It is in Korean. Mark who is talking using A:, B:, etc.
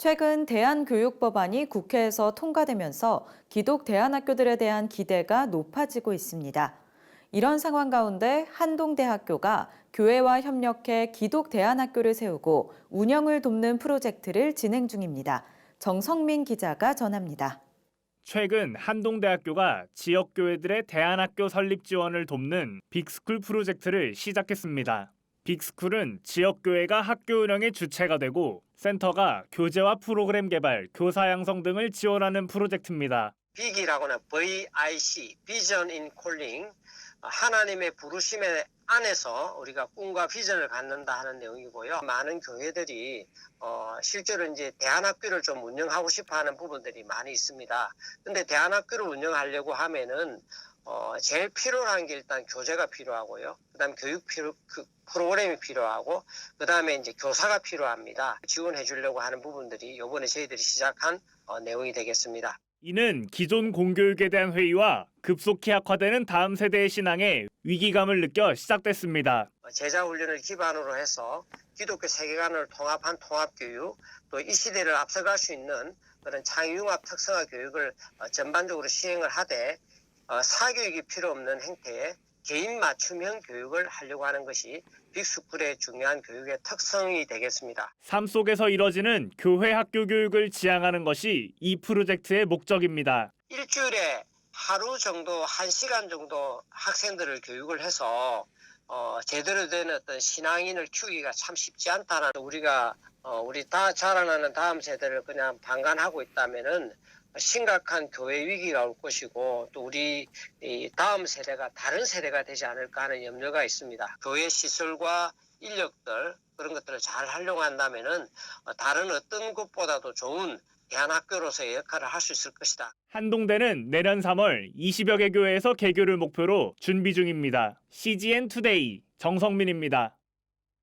A: 최근 대한교육법안이 국회에서 통과되면서 기독 대안학교들에 대한 기대가 높아지고 있습니다. 이런 상황 가운데 한동대학교가 교회와 협력해 기독 대안학교를 세우고 운영을 돕는 프로젝트를 진행 중입니다. 정성민 기자가 전합니다.
B: 최근 한동대학교가 지역교회들의 대안학교 설립 지원을 돕는 빅스쿨 프로젝트를 시작했습니다. 빅스쿨은 지역교회가 학교 운영의 주체가 되고 센터가 교재와 프로그램 개발, 교사 양성 등을 지원하는 프로젝트입니다.
C: 빅이라고는 VIC, Vision in Calling, 하나님의 부르심의 안에서 우리가 꿈과 비전을 갖는다 하는 내용이고요. 많은 교회들이 어, 실제로 이제 대안학교를 좀 운영하고 싶어 하는 부분들이 많이 있습니다. 근데 대안학교를 운영하려고 하면은 어, 제일 필요한 게 일단 교재가 필요하고요. 그다음 교육 필요, 그 프로그램이 필요하고 그다음에 이제 교사가 필요합니다. 지원해 주려고 하는 부분들이 이번에 저희들이 시작한 어, 내용이 되겠습니다.
B: 이는 기존 공교육에 대한 회의와 급속히 악화되는 다음 세대의 신앙에 위기감을 느껴 시작됐습니다.
C: 제자 훈련을 기반으로 해서 기독교 세계관을 통합한 통합교육, 또 이 시대를 앞서갈 수 있는 그런 창의융합 특성화 교육을 어, 전반적으로 시행을 하되 어, 사교육이 필요 없는 행태의 개인 맞춤형 교육을 하려고 하는 것이 빅스쿨의 중요한 교육의 특성이 되겠습니다.
B: 삶 속에서 이뤄지는 교회 학교 교육을 지향하는 것이 이 프로젝트의 목적입니다.
C: 일주일에 하루 정도, 한 시간 정도 학생들을 교육을 해서 어, 제대로 된 어떤 신앙인을 키우기가 참 쉽지 않다는 우리가 어, 우리 다 자라나는 다음 세대를 그냥 방관하고 있다면은 심각한 교회 위기가 올 것이고 또 우리 이 다음 세대가 다른 세대가 되지 않을까 하는 염려가 있습니다. 교회 시설과 인력들 그런 것들을 잘 활용한다면은 어, 다른 어떤 곳보다도 좋은 대안학교로서의 역할을 할 수 있을 것이다.
B: 한동대는 내년 3월 20여 개 교회에서 개교를 목표로 준비 중입니다. CGN 투데이 정성민입니다.